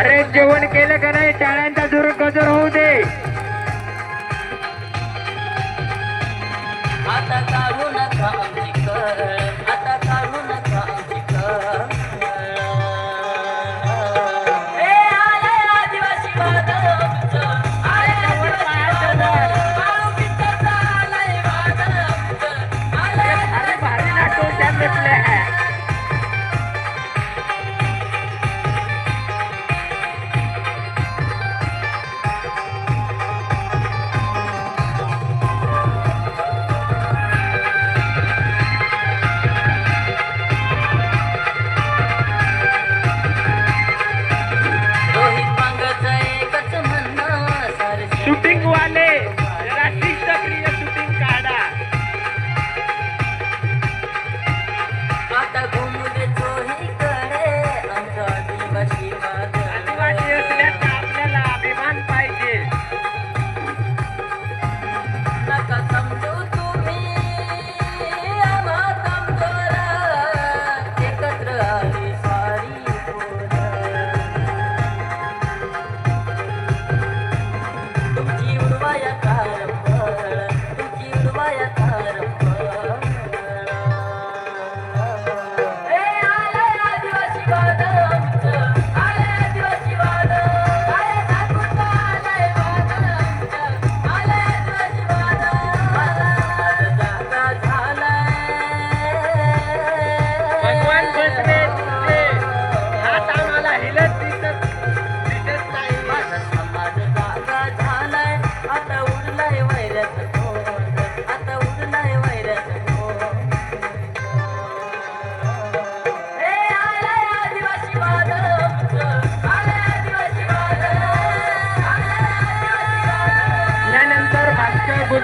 अरे जेवण केलं का नाही? टाळ्यांचा जोर गजर होऊ दे. आता